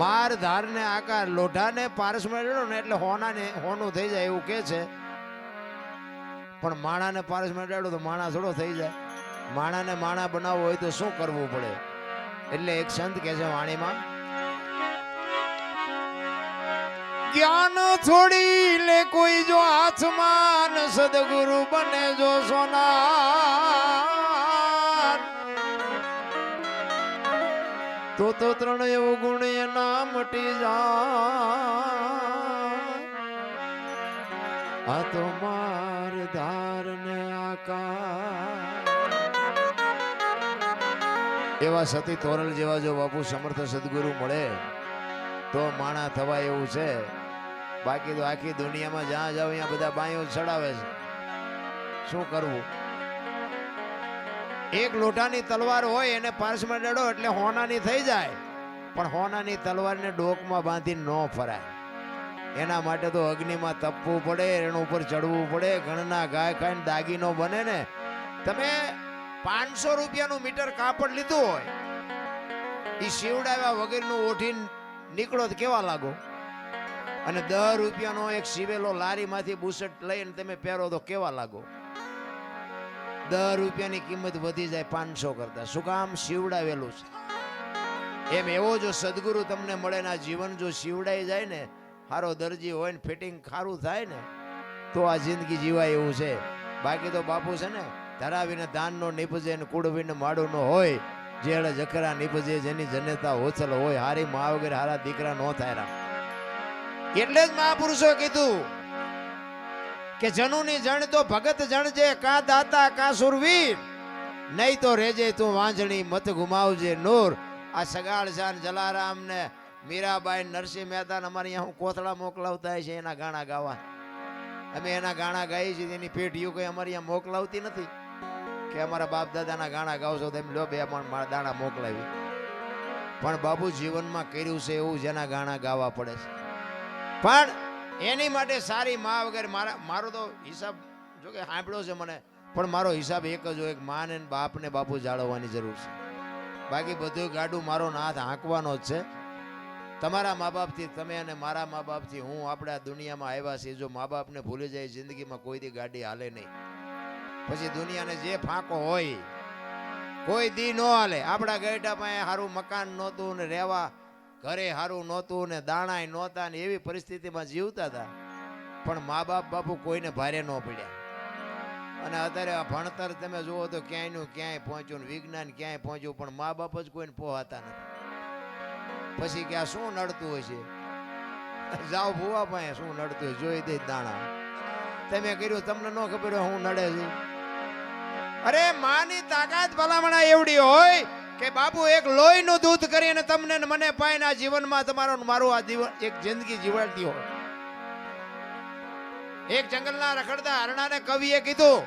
માર ધારને આકાર, લોઢાને પારસ રેડો ને એટલે હોનાને, હોનું થઈ જાય એવું કે છે. પણ માણાને પારસ રેડો તો માણા થોડો થઈ જાય. માણાને માણા બનાવવો હોય તો શું કરવું પડે? એટલે એક સંત કહે છે વાણીમાં, જ્ઞાન છોડી લે કોઈ જો હાથમાં ન સદગુરુ બને જો સોના તો તો ત્રણ એવું ગુણ મટી જા આ તો માર ધાર ને આકાર. એવા સતી તોરલ જેવા જો બાપુ સમર્થ સદગુરુ મળે, તો માણા થવાય એવું છે. બાકી તો આખી દુનિયામાં જ્યાં જાવ ત્યાં બધા બાયો ચડાવે છે. શું કરવું? એક લોટાની તલવાર હોય, એને પાર્સમાં ડડો એટલે હોનાની થઈ જાય. પણ હોનાની તલવારને ડોકમાં બાંધી ન ફરાય. એના માટે તો અગ્નિમાં તપવું પડે, એના ઉપર ચડવું પડે, ઘણના ગાય ખાઈને દાગીનો બને ને. તમે પાંચસો રૂપિયાનું મીટર કાપડ લીધું હોય એ શિવડાવ્યા વગરનું ઓઠીને નીકળો તો કેવા લાગો? અને દસ રૂપિયાનો એક સીવેલો લારીમાંથી બુસટ લઈને તમે પહેરો તો કેવા લાગો? દસ રૂપિયાની કિંમત વધી જાય પાંચસો કરતા. શું કામ શિવડાવેલું છે? એમ એવો જો સદગુરુ તમને મળે ને જીવન જો શિવડાઈ જાય ને સારો દરજી હોય ને ફિટિંગ ખારું થાય ને, તો આ જિંદગી જીવાય એવું છે. બાકી તો બાપુ છે ને, ધરાવીને ધાનનો નીપજે ને કુડવીને માડુનો હોય જેડે જખરા નીપજે જેની જનેતા હોચલ હોય, હારી મા વગેરે હારા દીકરા નો થાય એટલે જ મહાપુરુષો કીધું કે જનુની જણ તો ભગત જણ છે કા દાતા કા સુરવીર, નહીં તો રેજે તું વાંજણી મત ગુમાવજે નૂર આ સગાળ જાન જલારામ ને મીરાબાઈ નરસિંહ મહેતા અમારે અહીંયા હું કોથળા મોકલાવતા છે, એના ગાણા ગાવા. અમે એના ગાણા ગાઈએ છીએ એની પેઢીઓ કઈ અમારે અહીંયા મોકલાવતી નથી. કે અમારા બાપ દાદાના ગાણા ગાવશો તેમ લો બે પણ મારા દાણા મોકલાવી. પણ બાબુ જીવનમાં કર્યું છે એવું જેના ગાણા ગાવા પડે છે. પણ એની માટે સારી મા વગેરે મારા મારો તો હિસાબ જો કે સાંભળ્યો છે મને, પણ મારો હિસાબ એક જ હોય, એક માને ને બાપને બાપુ જાળવવાની જરૂર છે. બાકી બધું ગાડું મારો નાથ હાંકવાનો જ છે. તમારા મા બાપથી તમે અને મારા મા બાપથી હું આપણે આ દુનિયામાં આવ્યા છીએ. જો મા બાપને ભૂલી જાય જિંદગીમાં કોઈ દી ગાડી હાલે નહીં. પછી દુનિયાને જે ફાંકો હોય, કોઈ દી ન હાલે. આપણા ગેટા પાસે સારું મકાન નહોતું ને રહેવા, ઘરે સારું નહોતું ને દાણાય નહોતા ને એવી પરિસ્થિતિમાં જીવતા હતા. પણ મા બાપ બાપુ કોઈને ભારે ન પડ્યા. અને અત્યારે આ ભણતર તમે જુઓ તો ક્યાંયનું ક્યાંય પહોંચ્યું ને વિજ્ઞાન ક્યાંય પહોંચ્યું, પણ મા બાપ જ કોઈને પોહાતા નથી. પછી કે આ શું નડતું હોય છે? જાઓ ભુવા પાસે, શું નડતું હોય જોઈ દે દાણા. તમે કર્યું, તમને ન ખબર હોય હું નડે છું. અરે, માની તાકાત ભલામણા એવડી હોય કે બાપુ, એક લોહીનું દૂધ કરીને તમને મને પાઈને આ જીવનમાં તમારો મારું આ જીવન એક જિંદગી જીવાડતી હોય. એક જંગલના રખડતા હરણાને કવિએ કીધું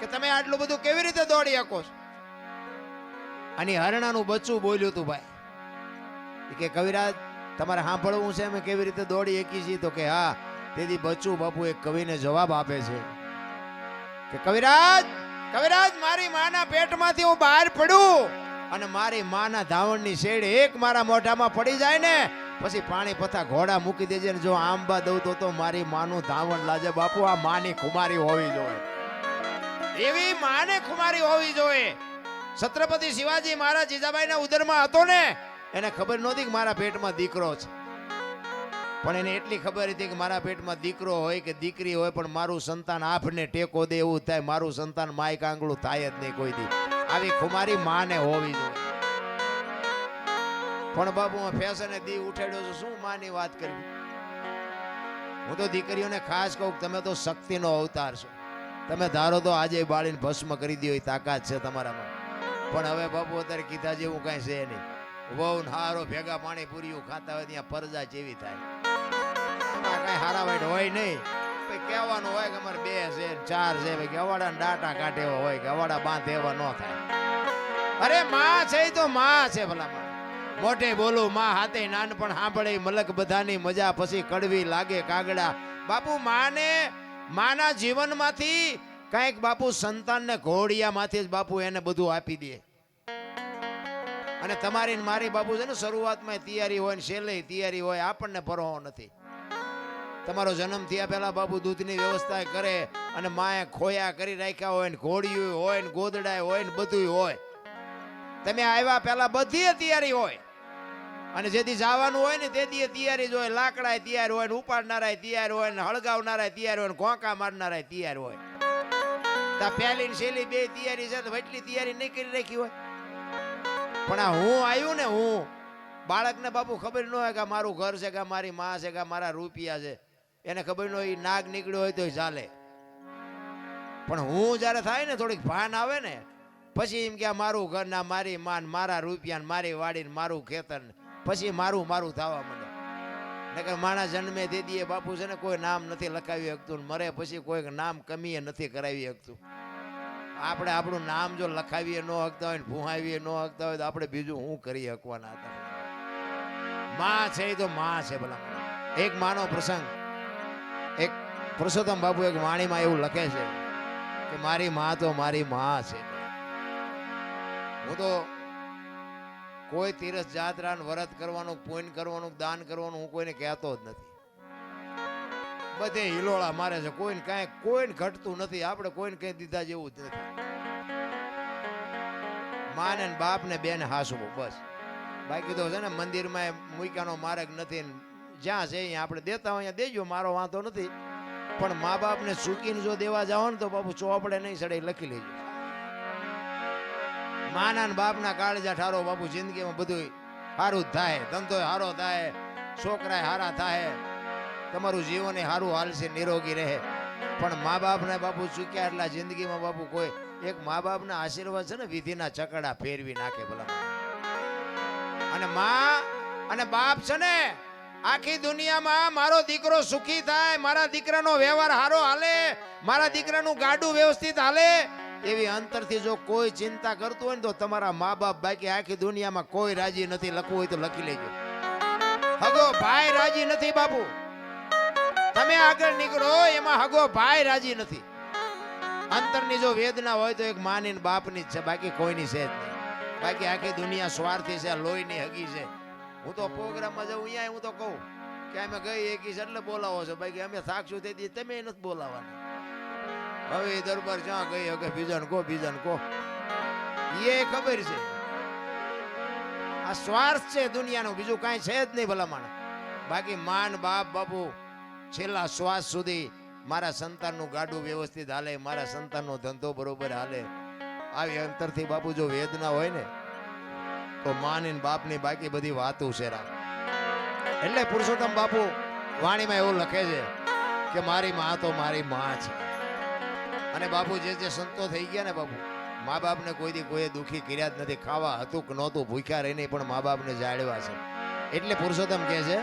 કે તમે આટલું બધું કેવી રીતે દોડી શકો છો? અને હરણાનું બચ્ચું બોલ્યું તું ભાઈ. કે, કવિરાજ, તમારે સાંભળવું છે અમે કેવી રીતે દોડી એકી છીએ? તો કે, હા, તેથી બચ્ચું બાપુ એક કવિને જવાબ આપે છે. કે, કવિરાજ કવિરાજ, મારી માના પેટમાંથી હું બહાર પડું અને મારી માના ધાવણની શેડ એક મારા મોઢામાં પડી જાય ને પછી પાણી પથા ઘોડા મૂકી દેજે ને જો આંબા દઉં તો તો મારી માનું ધાવણ લાજે. બાપુ, આ માની ખુમારી હોવી જોઈએ. એવી માને ખુમારી હોવી જોઈએ. છત્રપતિ શિવાજી મહારાજ જીજાબાઈના ઉદરમાં હતો ને, એને ખબર નહોતી કે મારા પેટમાં દીકરો છે. પણ એને એટલી ખબર હતી કે મારા પેટમાં દીકરો હોય કે દીકરી હોય, પણ મારું સંતાન આફને ટેકો દે એવું થાય. મારું સંતાન માય કાંગળું થાય જ નહીં કોઈ દી. આવી ખુમારી માને હોવી જોઈએ. પણ બાબુ, હું ફેશને દી ઉઠાડ્યો છું. શું માની વાત કરવી? હું તો દીકરીઓને ખાસ કહું તમે તો શક્તિનો અવતાર છો. તમે ધારો તો આજે બાળીને ભસ્મ કરી દો એ તાકાત છે તમારામાં. પણ હવે બાપુ અત્યારે કીધા જેવું કાંઈ છે નહીં. વહુ હારો ભેગા પાણી પૂરીઓ ખાતા હોય ત્યાં પરજા જેવી થાય. એમાં કઈ હારા વાઈટ હોય નહીં. કહેવાનું હોય કે અમારે બે છે ચાર છે. ભાઈ, કે અવાડા ને ડાટા કાઢે હોય કે અવાડા બાંધે એવા ન થાય. અરે માં છે તો માં છે ભલા માં મોઢે બોલું, માં હાથે નાનપણ સાંભળે, મલક બધાની મજા પછી કડવી લાગે કાગડા. બાપુ, માને, માના જીવનમાંથી કંઈક બાપુ સંતાનને ઘોડિયામાંથી જ બાપુ એને બધું આપી દે. અને તમારી મારી બાપુ છે ને, શરૂઆતમાં તૈયારી હોય ને, છેલ્લે તૈયારી હોય, આપણને પરવાહ નથી. તમારો જન્મ થયા પહેલા બાપુ દૂધની વ્યવસ્થા કરે અને માએ ખોયા કરી રાખ્યા હોય ને, ઘોડિયું હોય ને, ગોદડાય હોય ને બધું હોય. તમે આવ્યા પહેલા બધી તૈયારી હોય. અને જેથી જવાનું હોય ને તેથી તૈયારી જ લાકડા તૈયાર હોય ને ઉપાડનારા તૈયાર હોય ને હળગાવનારા તૈયાર હોય ને ઘોંકા મારનારા તૈયાર હોય. તા પહેલી ને છેલ્લી બે તૈયારી છે તો એટલી તૈયારી નહીં કરી રાખી હોય. પણ આ હું આવ્યું ને હું, બાળકને બાપુ ખબર ન હોય કે મારું ઘર છે કે મારી માં છે કે મારા રૂપિયા છે. એને ખબર ન હોય નાગ નીકળ્યો હોય તો ચાલે. પણ હું જ્યારે થાય ને થોડીક ભાન આવે ને, પછી એમ કે મારું ઘર ના મારી માન મારા રૂપિયા મારી વાડી મારું ખેતર ને પછી મારું મારું થવા માંડે. નકર માણસ જન્મે તે દીએ બાપુ છે ને કોઈ નામ નથી લખાવી શકતું મરે પછી કોઈ નામ કમીએ નથી કરાવી શકતું. આપણે આપણું નામ જો લખાવીએ ન હકતા હોય ને ભૂહાવીએ ન હકતા હોય તો આપણે બીજું શું કરી શકવાના હતા? માં છે એ તો માં છે ભલા એક માનો પ્રસંગ. એક પુરુષોત્તમ બાપુ એક વાણીમાં એવું લખે છે કે મારી માં તો મારી માં છે. હું તો કોઈ તીરથ જાત્રા વ્રત કરવાનું પુણ્ય કરવાનું, દાન કરવાનું હું કોઈને કહેતો જ નથી. બધે હિલોળા મારે છે. કોઈને કાંઈ, કોઈને ઘટતું નથી. આપણે કોઈને કઈ દીધા જેવું જ નથી. માને ને બેન હાસવું, બસ. બાકી તો છે ને, મંદિરમાં મૂક્યાનો માર્ગ નથી જ્યાં છે અહીંયા આપણે દેતા હોય અહીંયા દેજો, મારો વાંધો નથી. પણ મા બાપને ચૂકીને જો દેવા જાઓ ને તો બાપુ ચોપડે નહીં સડે લખી લેજો. માના ને બાપના કાળજા ઠારો, બાપુ જિંદગીમાં બધું સારું જ થાય ધંધો સારો થાય છોકરા સારા થાય, તમારું જીવન સારું હાલશે, નિરોગી રહે. પણ મા બાપને બાપુ ચૂક્યા એટલા જિંદગીમાં બાપુ કોઈ એક મા બાપના આશીર્વાદ છે ને, વિધિના ચકડા ફેરવી નાખે ભલા અને મા અને બાપ છે ને, આખી દુનિયામાં મારો દીકરો સુખી થાય, મારા દીકરાનો વ્યવહાર સારો હાલે, મારા દીકરાનું ગાડું વ્યવસ્થિત હાલે એવી અંતરથી જો કોઈ ચિંતા કરતું હોય ને તો તમારા મા બાપ બાકી આખી દુનિયામાં કોઈ રાજી નથી, લખવું હોય તો લખી લેજો. હગો ભાઈ રાજી નથી બાપુ. તમે આગળ નીકળો, એમાં હગો ભાઈ રાજી નથી. અંતરની જો વેદના હોય તો એક માની બાપની જ છે, બાકી કોઈની છે જ નહીં. બાકી આખી દુનિયા સ્વાર્થી છે, લોહીની હગી છે. હું તો પ્રોગ્રામમાં જાઉં અહીંયા હું તો કહું કે અમે ગઈ એકી છે એટલે બોલાવો છો. બાકી અમે સાક્ષુ થઈ દઈએ તમે નથી બોલાવાના હવે દરબાર જ્યાં ગઈ હવે બીજાને કહો બીજાને કહો. એ ખબર છે. આ સ્વાર્થ છે દુનિયાનો, બીજું કાંઈ છે જ નહીં ભલામણ. બાકી માન, બાપ, બાપુ, છેલ્લા શ્વાસ સુધી મારા સંતાનનું ગાડું વ્યવસ્થિત હાલે, મારા સંતાનનો ધંધો બરોબર હાલે. આવી અંતરથી બાપુ જો વેદના હોય ને, તો માની ને બાપની બાકી બધી વાતો છે એટલે પુરુષોત્તમ બાપુ વાણીમાં એવું લખે છે કે મારી માં તો મારી માં છે. અને બાપુ જે જે સંતો થઈ ગયા ને બાપુ, મા બાપને કોઈ દી કોઈએ દુઃખી કર્યા જ નથી, ખાવા હતું કે નહોતું, ભૂખ્યા રહીને પણ મા બાપને જાળવા છે. એટલે પુરુષોત્તમ કહે છે